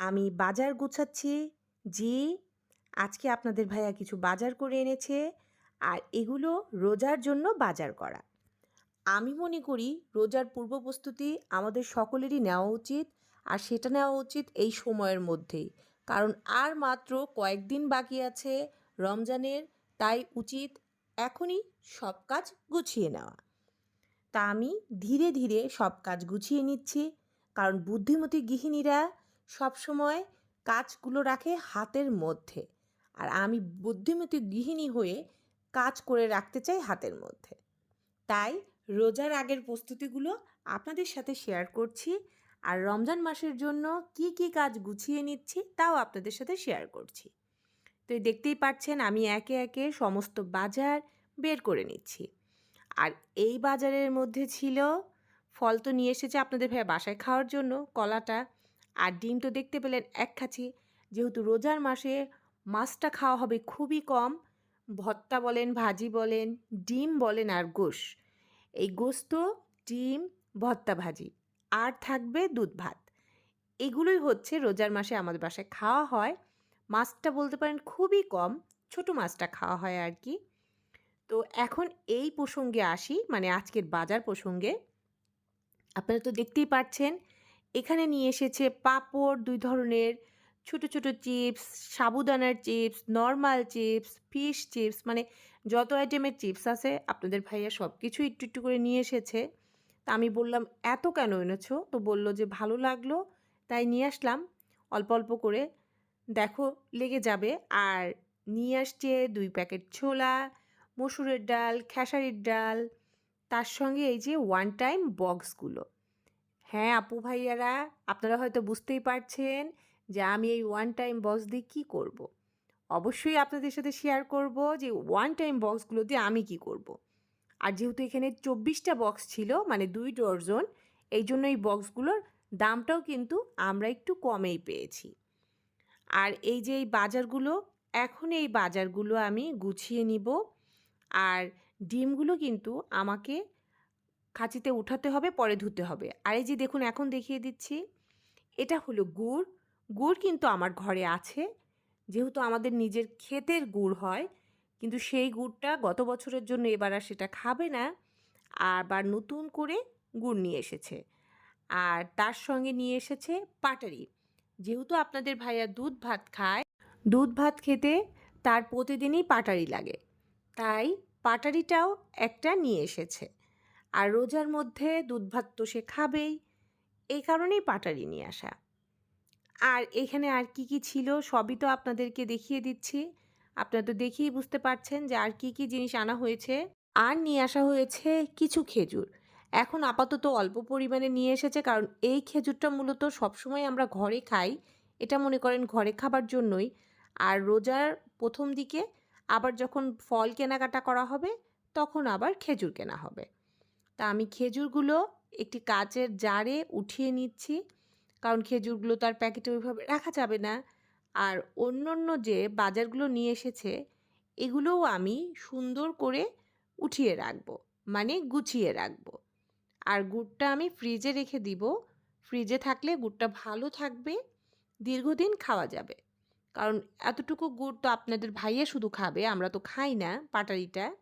আমি বাজার গুছাচ্ছি, জি, আজকে আপনাদের ভাইয়া কিছু বাজার করে এনেছে, আর এগুলো রোজার জন্য বাজার করা। আমি মনে করি রোজার পূর্ব প্রস্তুতি আমাদের সকলেরই নেওয়া উচিত, আর সেটা নেওয়া উচিত এই সময়ের মধ্যেই। কারণ আর মাত্র কয়েকদিন বাকি আছে রমজানের, তাই উচিত এখনই সব কাজ গুছিয়ে নেওয়া। তা আমি ধীরে ধীরে সব কাজ গুছিয়ে নিচ্ছি, কারণ বুদ্ধিমতী গৃহিণীরা সবসময় কাজগুলো রাখে হাতের মধ্যে। আর আমি বুদ্ধিমতী গৃহিণী হয়ে কাজ করে রাখতে চাই হাতের মধ্যে। তাই রোজার আগের প্রস্তুতিগুলো আপনাদের সাথে শেয়ার করছি। আর রমজান মাসের জন্য কি কি কাজ গুছিয়ে নিচ্ছি তাও আপনাদের সাথে শেয়ার করছি। তো দেখতেই পাচ্ছেন আমি একে একে সমস্ত বাজার বের করে নিচ্ছি। আর এই বাজারের মধ্যে ছিল, ফল তো নিয়ে এসেছে আপনাদের ভাই বাসায় খাওয়ার জন্য, কলাটা আর ডিম তো দেখতে পেলেন এক খাচ্ছি যেহেতু রোজার মাসে মাছটা খাওয়া হবে খুবই কম, ভর্তা বলেন, ভাজি বলেন, ডিম বলেন আর গোশ। এই গোস্ত, ডিম, ভর্তা, ভাজি আর থাকবে দুধ, ভাত। এগুলোই হচ্ছে রোজার মাসে আমাদের বাসায় খাওয়া হয়। মাছটা বলতে পারেন খুবই কম, ছোট মাছটা খাওয়া হয় আর কি। তো এখন এই প্রসঙ্গে আসি মানে আজকের বাজার প্রসঙ্গে। আপনারা তো দেখতেই পাচ্ছেন এখানে নিয়ে এসেছে পাঁপড়, দুই ধরনের ছোট ছোট chips, সাবুদানার chips, normal chips, fish chips মানে যত আইটেমের চিপস আছে, আপনাদের ভাইয়া সব কিছু একটু একটু করে নিয়ে এসেছে। তা আমি বললাম, এত কেন এনেছো? তো বলল যে, ভালো লাগল। তাই নিয়ে আসলাম। অল্প অল্প করে দেখো, লেগে যাবে। আর নিয়ে আসছে দুই প্যাকেট ছোলা, মসুরের ডাল, খেসারির ডাল। তার সঙ্গে এই যে ওয়ান টাইম বক্সগুলো হ্যাঁ আপু ভাইয়ারা, আপনারা হয়তো বুঝতেই পারছেন যে আমি এই ওয়ান টাইম বক্স দিয়ে কী করব। অবশ্যই আপনাদের সাথে শেয়ার করব যে ওয়ান টাইম বক্সগুলো দিয়ে আমি কি করব। আর যেহেতু এখানে চব্বিশটা বক্স ছিল মানে দুই ডর্জন এই জন্য এই বক্সগুলোর দামটাও কিন্তু আমরা একটু কমেই পেয়েছি আর এই যে এই বাজারগুলো, এখন এই বাজারগুলো আমি গুছিয়ে নিব আর ডিমগুলো কিন্তু আমাকে খাঁচিতে উঠাতে হবে, পরে ধুতে হবে। আর এই যে দেখুন, এখন দেখিয়ে দিচ্ছি, এটা হলো গুড়। গুড় কিন্তু আমার ঘরে আছে। যেহেতু আমাদের নিজের ক্ষেতের গুড় হয়, কিন্তু সেই গুড়টা গত বছরের জন্য এবার আর সেটা খাবে না। আবার নতুন করে গুড় নিয়ে এসেছে। আর তার সঙ্গে নিয়ে এসেছে পাটারি। যেহেতু আপনাদের ভাইয়া দুধ ভাত খায়, দুধ ভাত খেতে তার প্রতিদিনই পাটারি লাগে। তাই পাটারিটাও একটা নিয়ে এসেছে। আর রোজার মধ্যে দুধ ভাত তো সে খাবেই। এই কারণেই পাটারি নিয়ে আসা। আর এখানে আর কি কি ছিল সবই তো আপনাদেরকে দেখিয়ে দিচ্ছি। আপনারা তো দেখেই বুঝতে পারছেন যে আর কি কি জিনিস আনা হয়েছে। আর নিয়ে আসা হয়েছে কিছু খেজুর। এখন আপাতত অল্প পরিমাণে নিয়ে এসেছে কারণ এই খেজুরটা মূলত সবসময় আমরা ঘরে খাই। এটা মনে করেন ঘরে খাবার জন্যই। আর রোজার প্রথম দিকে আবার যখন ফল কেনাকাটা করা হবে, তখন আবার খেজুর কেনা হবে। আমি খেজুরগুলো একটি কাচের জারে উঠিয়ে নিচ্ছি। কারণ খেজুরগুলো তো আর প্যাকেটে ওইভাবে রাখা যাবে না। আর অন্য অন্য যে বাজারগুলো নিয়ে এসেছে, এগুলোও আমি সুন্দর করে উঠিয়ে রাখব মানে গুছিয়ে রাখব। আর গুড়টা আমি ফ্রিজে রেখে দিব। ফ্রিজে থাকলে গুড়টা ভালো থাকবে, দীর্ঘদিন খাওয়া যাবে। কারণ এতটুকু গুড় তো আপনাদের ভাইয়া শুধু খাবে, আমরা তো খাই না পাটারিটা।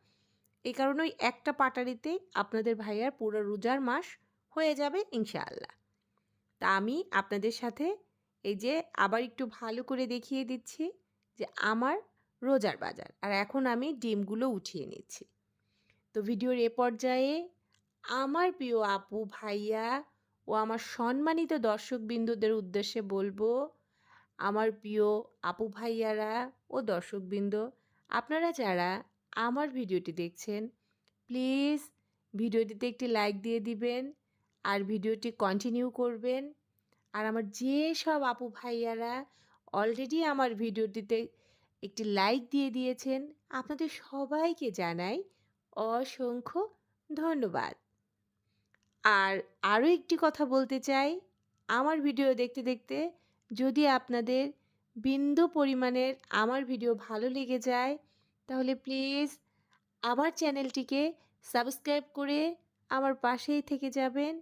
এই কারণে ওই একটা পাটারিতে আপনাদের ভাইয়ার পুরো রোজার মাস হয়ে যাবে ইনশাআল্লাহ। তা আমি আপনাদের সাথে এই যে আবার একটু ভালো করে দেখিয়ে দিচ্ছি যে আমার রোজার বাজার আর এখন আমি ডিমগুলো উঠিয়ে নিচ্ছি। তো ভিডিওর এ পর্যায়ে আমার প্রিয় আপু, ভাইয়া ও আমার সম্মানিত দর্শকবিন্দুদের উদ্দেশ্যে বলব, আমার প্রিয় আপু ভাইয়ারা ও দর্শকবৃন্দ, আপনারা যারা আমার ভিডিওটি দেখছেন, প্লিজ ভিডিওটিতে একটি লাইক দিয়ে দিবেন আর ভিডিওটি কন্টিনিউ করবেন। আর আমার যে সব আপু ভাইয়ারা অলরেডি আমার ভিডিওটিতে একটি লাইক দিয়ে দিয়েছেন, আপনাদের সবাইকে জানাই অসংখ্য ধন্যবাদ। আর আরও একটি কথা বলতে চাই, আমার ভিডিও দেখতে দেখতে যদি আপনাদের বিন্দু পরিমাণের আমার ভিডিও ভালো লেগে যায় তাহলে প্লিজ আমার চ্যানেলটিকে সাবস্ক্রাইব করে আমার পাশেই থেকে যাবেন।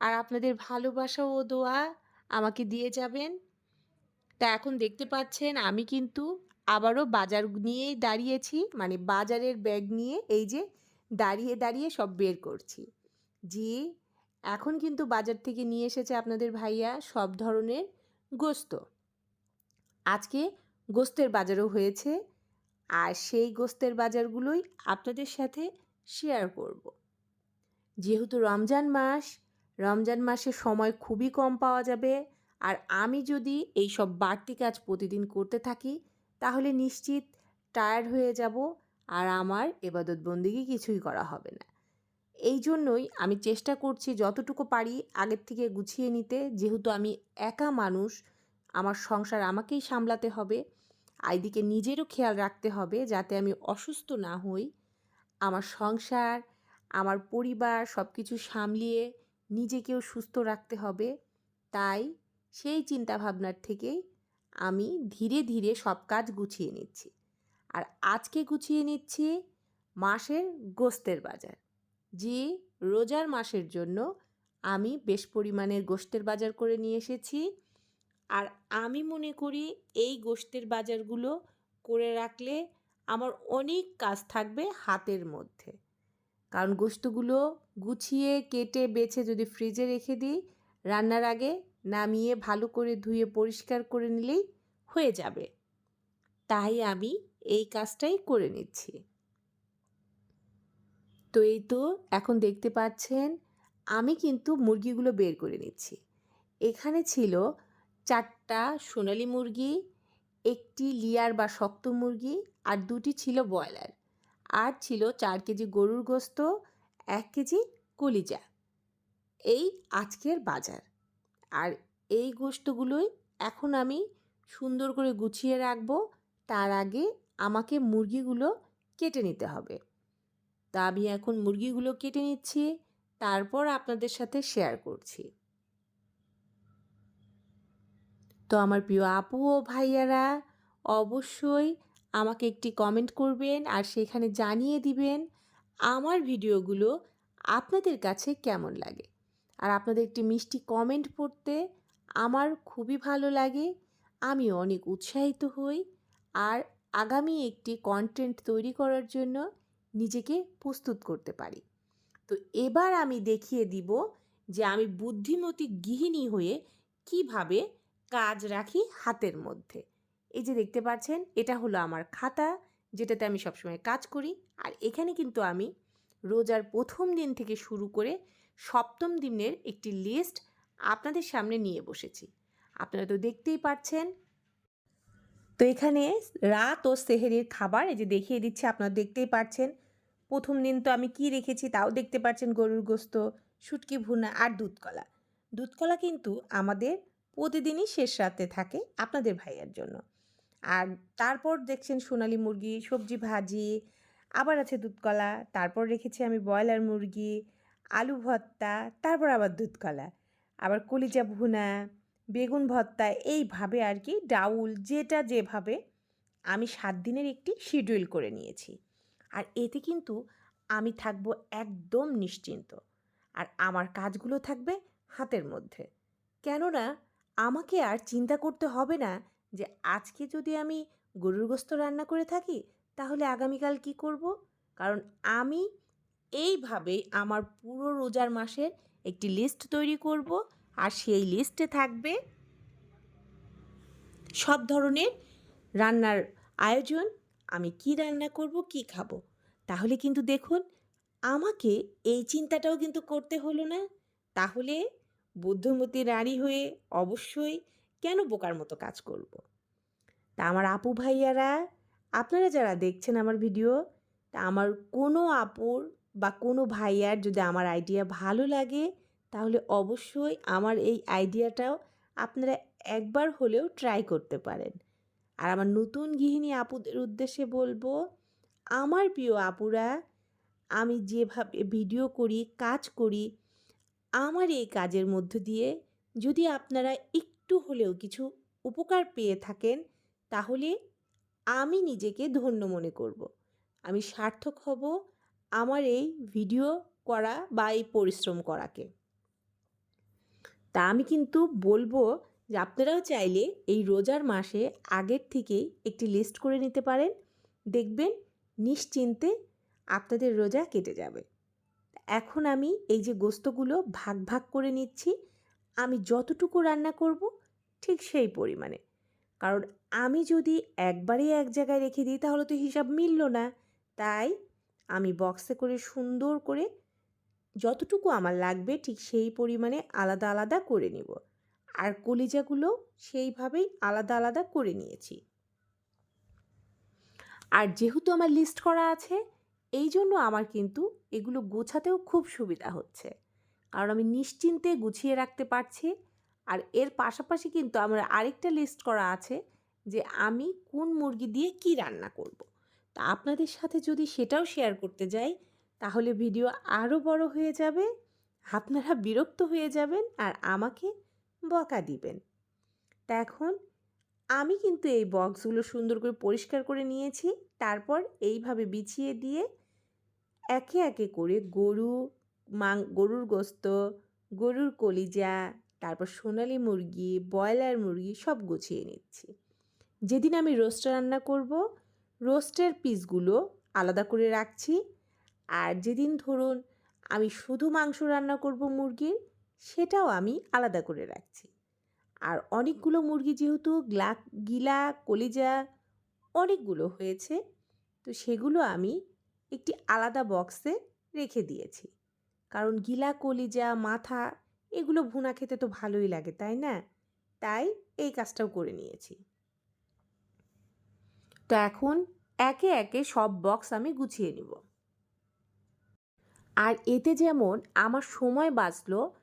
আর আপনাদের ভালোবাসা ও দোয়া আমাকে দিয়ে যাবেন। তা এখন দেখতে পাচ্ছেন আমি কিন্তু আবারও বাজার নিয়েই দাঁড়িয়েছি মানে বাজারের ব্যাগ নিয়ে এই যে দাঁড়িয়ে দাঁড়িয়ে সব বের করছি। জি, এখন কিন্তু বাজার থেকে নিয়ে এসেছে আপনাদের ভাইয়া সব ধরনের গোস্ত। আজকে গোস্তের বাজারও হয়েছে। আর সেই গোস্তের বাজারগুলোই আপনাদের সাথে শেয়ার করব। যেহেতু রমজান মাস, রমজান মাসে সময় খুবই কম পাওয়া যাবে আর আমি যদি এই সব বাড়তি কাজ প্রতিদিন করতে থাকি, তাহলে নিশ্চিত টায়ার্ড হয়ে যাব আর আমার এবাদত বন্দিগি কিছুই করা হবে না। এই জন্যই আমি চেষ্টা করছি যতটুকু পারি আগের থেকে গুছিয়ে নিতে, যেহেতু আমি একা মানুষ, আমার সংসার আমাকেই সামলাতে হবে। আইদিকে নিজেরও খেয়াল রাখতে হবে যাতে আমি অসুস্থ না হই। আমার সংসার, আমার পরিবার সব কিছু সামলিয়ে নিজেকেও সুস্থ রাখতে হবে। তাই সেই চিন্তাভাবনার থেকেই আমি ধীরে ধীরে সব কাজ গুছিয়ে নিচ্ছি। আর আজকে গুছিয়ে নিচ্ছি মাসের গোস্তের বাজার। যে রোজার মাসের জন্য আমি বেশ পরিমাণের গোস্তের বাজার করে নিয়ে এসেছি। আর আমি মনে করি এই গোস্তের বাজারগুলো করে রাখলে আমার অনেক কাজ থাকবে হাতের মধ্যে। কারণ গোস্তগুলো গুছিয়ে, কেটে, বেছে যদি ফ্রিজে রেখে দিই, রান্নার আগে নামিয়ে ভালো করে ধুয়ে পরিষ্কার করে নিলেই হয়ে যাবে। তাই আমি এই কাজটাই করে নিচ্ছি। তো এই তো এখন দেখতে পাচ্ছেন, আমি কিন্তু মুরগিগুলো বের করে নিচ্ছি। এখানে ছিল চারটা সোনালি মুরগি, একটি লিয়ার বা শক্ত মুরগি আর দুটি ছিল ব্রয়লার। আর ছিল চার কেজি গরুর গোস্ত, এক কেজি কলিজা। এই আজকের বাজার। আর এই গোস্তগুলোই এখন আমি সুন্দর করে গুছিয়ে রাখব। তার আগে আমাকে মুরগিগুলো কেটে নিতে হবে। তা আমি এখন মুরগিগুলো কেটে নিচ্ছি, তারপর আপনাদের সাথে শেয়ার করছি। তো আমার প্রিয় আপু ও ভাইয়ারা, অবশ্যই আমাকে একটি কমেন্ট করবেন আর সেখানে জানিয়ে দিবেন আমার ভিডিওগুলো আপনাদের কাছে কেমন লাগে। আর আপনাদের একটি মিষ্টি কমেন্ট পড়তে আমার খুবই ভালো লাগে আমি অনেক উৎসাহিত হই আর আগামী একটি কন্টেন্ট তৈরি করার জন্য নিজেকে প্রস্তুত করতে পারি। তো এবার আমি দেখিয়ে দিব যে আমি বুদ্ধিমতী গৃহিণী হয়ে কীভাবে কাজ রাখি হাতের মধ্যে। এই যে দেখতে পাচ্ছেন, এটা হলো আমার খাতা, যেটাতে আমি সবসময় কাজ করি। আর এখানে কিন্তু আমি রোজার প্রথম দিন থেকে শুরু করে সপ্তম দিনের একটি লিস্ট আপনাদের সামনে নিয়ে বসেছি। আপনারা তো দেখতেই পাচ্ছেন। তো এখানে রাত ও সেহেরির খাবার, এই যে দেখিয়ে দিচ্ছে, আপনারা দেখতেই পাচ্ছেন। প্রথম দিন তো আমি কি রেখেছি তাও দেখতে পাচ্ছেন গরুর গোস্ত, শুটকি ভুনা আর দুধকলা। দুধকলা কিন্তু আমাদের প্রতিদিনই শেষ রাতে থাকে আপনাদের ভাইয়ার জন্য। আর তারপর দেখছেন সোনালি মুরগি, সবজি ভাজি, আবার আছে দুধকলা, তারপর রেখেছি আমি ব্রয়লার মুরগি, আলু ভর্তা, তারপর আবার দুধকলা, আবার কলিজা ভুনা, বেগুন ভর্তা, এইভাবে আর কি ডাউল যেটা যেভাবে আমি সাত দিনের একটি শিডিউল করে নিয়েছি। আর এতে কিন্তু আমি থাকব একদম নিশ্চিন্ত। আর আমার কাজগুলো থাকবে হাতের মধ্যে। কেননা আমাকে আর চিন্তা করতে হবে না যে আজকে যদি আমি গরুর গোস্ত রান্না করে থাকি, তাহলে আগামীকাল কি করব? কারণ আমি এইভাবেই আমার পুরো রোজার মাসের একটি লিস্ট তৈরি করব আর সেই লিস্টে থাকবে সব ধরনের রান্নার আয়োজন, আমি কি রান্না করব, কি খাব। তাহলে কিন্তু দেখুন, আমাকে এই চিন্তাটাও কিন্তু করতে হলো না। তাহলে বুদ্ধমতী নারী হয়ে অবশ্যই কেন বোকার মতো কাজ করব। তা আমার আপু ভাইয়ারা, আপনারা যারা দেখছেন আমার ভিডিও, তা আমার কোনো আপুর বা কোনো ভাইয়ার যদি আমার আইডিয়া ভালো লাগে, তাহলে অবশ্যই আমার এই আইডিয়াটাও আপনারা একবার হলেও ট্রাই করতে পারেন আর আমার নতুন গৃহিণী আপুদের উদ্দেশ্যে বলব, আমার প্রিয় আপুরা, আমি যেভাবে ভিডিও করি, কাজ করি আমার এই কাজের মধ্য দিয়ে যদি আপনারা একটু হলেও কিছু উপকার পেয়ে থাকেন, তাহলে আমি নিজেকে ধন্য মনে করব। আমি সার্থক হব আমার এই ভিডিও করা বা এই পরিশ্রম করাকে। তা আমি কিন্তু বলব যে আপনারাও চাইলে এই রোজার মাসে আগের থেকেই একটি লিস্ট করে নিতে পারেন। দেখবেন নিশ্চিন্তে আপনাদের রোজা কেটে যাবে। এখন আমি এই যে গোস্তগুলো ভাগ ভাগ করে নিচ্ছি, আমি যতটুকু রান্না করব ঠিক সেই পরিমাণে। কারণ আমি যদি একবারেই এক জায়গায় রেখে দিই, তাহলে তো হিসাব মিলল না। তাই আমি বক্সে করে সুন্দর করে যতটুকু আমার লাগবে ঠিক সেই পরিমাণে আলাদা আলাদা করে নিব। আর কলিজাগুলো সেইভাবেই আলাদা আলাদা করে নিয়েছি। আর যেহেতু আমার লিস্ট করা আছে এই জন্য আমার কিন্তু এগুলো গোছাতেও খুব সুবিধা হচ্ছে। কারণ আমি নিশ্চিন্তে গুছিয়ে রাখতে পারছি। আর এর পাশাপাশি কিন্তু আমার আরেকটা লিস্ট করা আছে যে আমি কোন মুরগি দিয়ে কি রান্না করব। তা আপনাদের সাথে যদি সেটাও শেয়ার করতে যাই, তাহলে ভিডিও আরও বড় হয়ে যাবে, আপনারা বিরক্ত হয়ে যাবেন আর আমাকে বকা দিবেন। তা এখন আমি কিন্তু এই বক্সগুলো সুন্দর করে পরিষ্কার করে নিয়েছি। তারপর এইভাবে বিছিয়ে দিয়ে একে একে করে গরু, মাং, গরুর গোস্ত, গরুর কলিজা, তারপর সোনালি মুরগি, ব্রয়লার মুরগি সব গুছিয়ে নিচ্ছি। যেদিন আমি রোস্ট রান্না করব, রোস্টের পিসগুলো আলাদা করে রাখছি। আর যেদিন ধরুন আমি শুধু মাংস রান্না করব মুরগির, সেটাও আমি আলাদা করে রাখছি। আর অনেকগুলো মুরগি যেহেতু গ্লা, গিলা, কলিজা, অনেকগুলো হয়েছে, তো সেগুলো আমি একটি আলাদা বক্সে রেখে দিয়েছি। কারণ গিলা, কলিজা, মাথা, এগুলো ভুনা খেতে তো ভালোই লাগে, তাই না? তাই এই কাজটাও করে নিয়েছি। তো এখন একে একে সব বক্স আমি গুছিয়ে নিব। আর এতে যেমন আমার সময় বাঁচলো,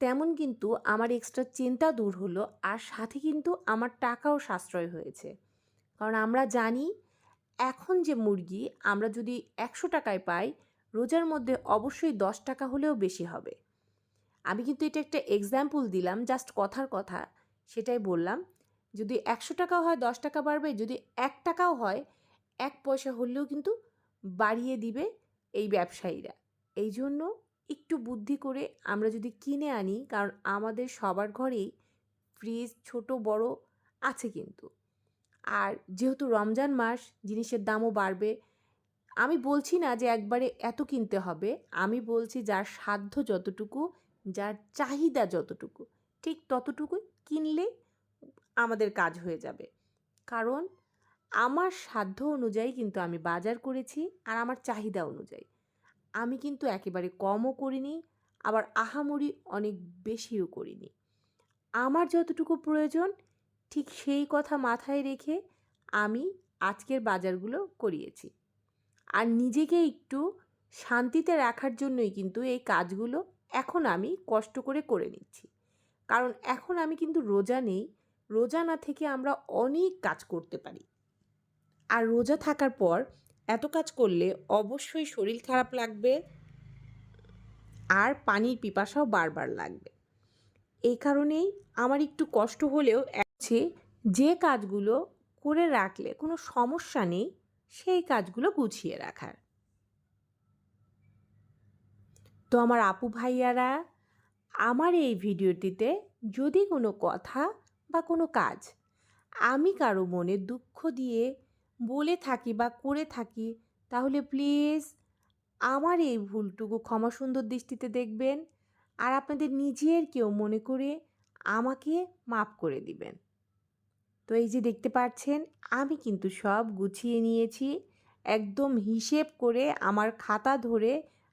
তেমন কিন্তু আমার এক্সট্রা চিন্তা দূর হলো, আর সাথে কিন্তু আমার টাকাও সাশ্রয় হয়েছে। কারণ আমরা জানি এখন যে মুরগি আমরা যদি একশো টাকায় পাই, রোজার মধ্যে অবশ্যই দশ টাকা হলেও বেশি হবে। আমি কিন্তু এটা একটা এক্সাম্পল দিলাম জাস্ট কথার কথা, সেটাই বললাম। যদি একশো টাকাও হয়, দশ টাকা বাড়বে, যদি এক টাকাও হয়, এক পয়সা হলেও কিন্তু বাড়িয়ে দিবে এই ব্যবসায়ীরা। এই জন্য একটু বুদ্ধি করে আমরা যদি কিনে আনি, কারণ আমাদের সবার ঘরেই ফ্রিজ ছোট, বড় আছে কিন্তু। আর যেহেতু রমজান মাস, জিনিসের দামও বাড়বে। আমি বলছি না যে একবারে এত কিনতে হবে। আমি বলছি যার সাধ্য যতটুকু, যার চাহিদা যতটুকু, ঠিক ততটুকুই কিনলে আমাদের কাজ হয়ে যাবে। কারণ আমার সাধ্য অনুযায়ী কিন্তু আমি বাজার করেছি আর আমার চাহিদা অনুযায়ী। আমি কিন্তু একেবারে কমও করিনি, আবার আহামরি অনেক বেশিও করিনি। আমার যতটুকু প্রয়োজন ঠিক সেই কথা মাথায় রেখে আমি আজকের বাজারগুলো করিয়েছি। আর নিজেকে একটু শান্তিতে রাখার জন্যই কিন্তু এই কাজগুলো এখন আমি কষ্ট করে করে নিচ্ছি। কারণ এখন আমি কিন্তু রোজা নেই, রোজা না থেকে আমরা অনেক কাজ করতে পারি। আর রোজা থাকার পর এত কাজ করলে অবশ্যই শরীর খারাপ লাগবে আর পানির পিপাসাও বারবার লাগবে। এই কারণেই আমার একটু কষ্ট হলেও আছে যে কাজগুলো করে রাখলে কোনো সমস্যা নেই, সেই কাজগুলো গুছিয়ে রাখার। তো আমার আপু ভাইয়ারা, আমার এই ভিডিওটিতে যদি কোনো কথা বা কোনো কাজ আমি কারও মনে দুঃখ দিয়ে বলে থাকি বা করে থাকি, তাহলে প্লিজ আমার এই ভুলটুকু ক্ষমা সুন্দর দৃষ্টিতে দেখবেন আর আপনাদের নিজের কেউ মনে করে আমাকে মাফ করে দিবেন। তো এই যে দেখতে পাচ্ছেন, আমি কিন্তু সব গুছিয়ে নিয়েছি। একদম হিসেব করে আমার খাতা ধরে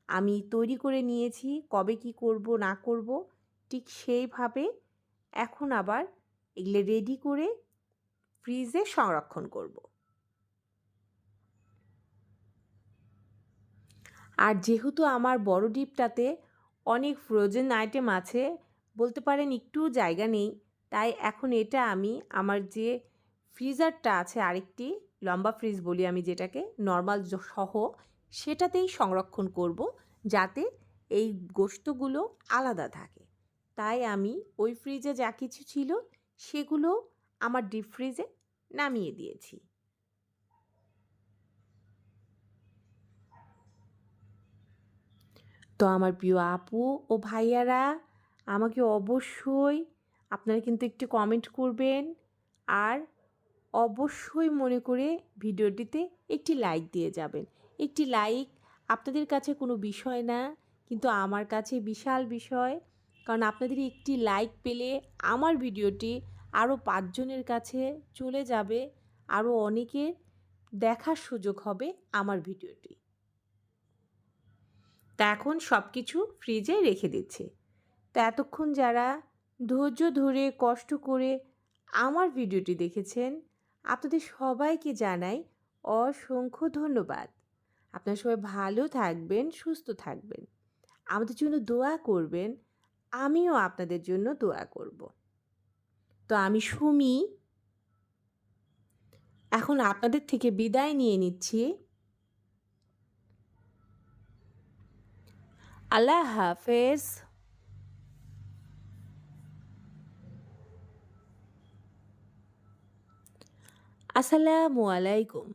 আমি তৈরি করে নিয়েছি, কবে কি করব, না করব, ঠিক সেইভাবে এখন আবার এগুলো রেডি করে ফ্রিজে সংরক্ষণ করব। আর যেহেতু আমার বড় ডিপটাতে অনেক ফ্রোজেন আইটেম আছে, বলতে পারেন একটু জায়গা নেই তাই এখন এটা আমি আমার যে ফ্রিজারটা আছে আরেকটি লম্বা ফ্রিজ বলি আমি যেটাকে, নর্মাল সহ, সেটাতেই সংরক্ষণ করব যাতে এই গোস্তগুলো আলাদা থাকে। তাই আমি ওই ফ্রিজে যা কিছু ছিল সেগুলো আমার ডিপ ফ্রিজে নামিয়ে দিয়েছি। তো আমার প্রিয় আপু ও ভাইয়ারা, আমাকে অবশ্যই আপনারা কিন্তু একটু কমেন্ট করবেন। আর অবশ্যই মনে করে ভিডিওটিতে একটি লাইক দিয়ে যাবেন। একটি লাইক আপনাদের কাছে কোনো বিষয় না, কিন্তু আমার কাছে বিশাল বিষয়। কারণ আপনাদের একটি লাইক পেলে আমার ভিডিওটি আরও পাঁচজনের কাছে চলে যাবে আরও অনেকের দেখার সুযোগ হবে আমার ভিডিওটি। তা এখন সব কিছু ফ্রিজে রেখে দিচ্ছে। তা এতক্ষণ যারা ধৈর্য ধরে, কষ্ট করে আমার ভিডিওটি দেখেছেন, আপনাদের সবাইকে জানাই অসংখ্য ধন্যবাদ। আপনারা সবাই ভালো থাকবেন, সুস্থ থাকবেন। আমাদের জন্য দোয়া করবেন, আমিও আপনাদের জন্য দোয়া করব। তো আমি সুমি, এখন আপনাদের থেকে বিদায় নিয়ে নিচ্ছি। আল্লাহ হাফেজ। আসসালামু আলাইকুম